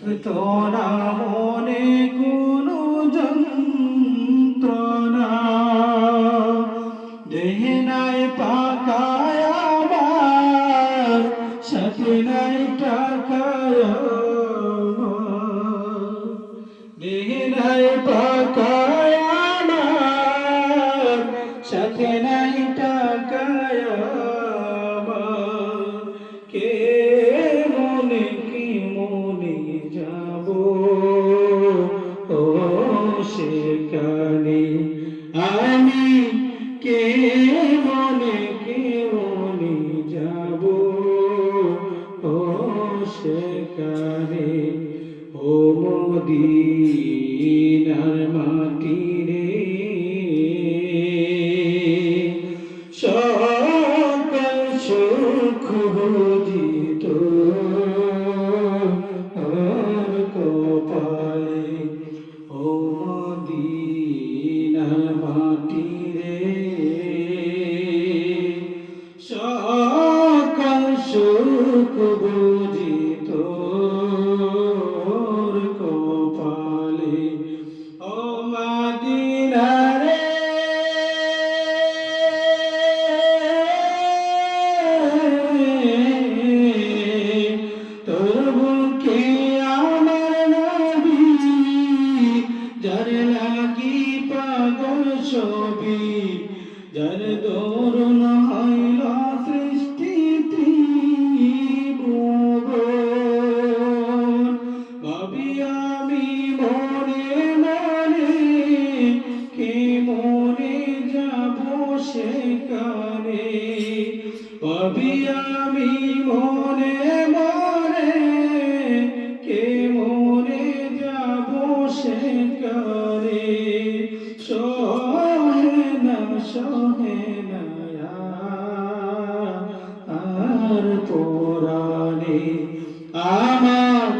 থাকতো মনে কোনো যন্ত্রণা। দেহে নাই, পাকায় আমার, সাথে নাই, টাকায় দেহে নাই, পাকায় আমার, সাথে নাই, টাকায় সেখানে আমি কে মনে কে মনে যাব? ও সেখানে, ও মদিনার মাটি রে সকল সুখ বুঝিত কপালে, ও মদিনার গানে পাবি আমি মনে মনে কে মনে যাব সে গানে সহে না সহে না, আর পোরানে আমার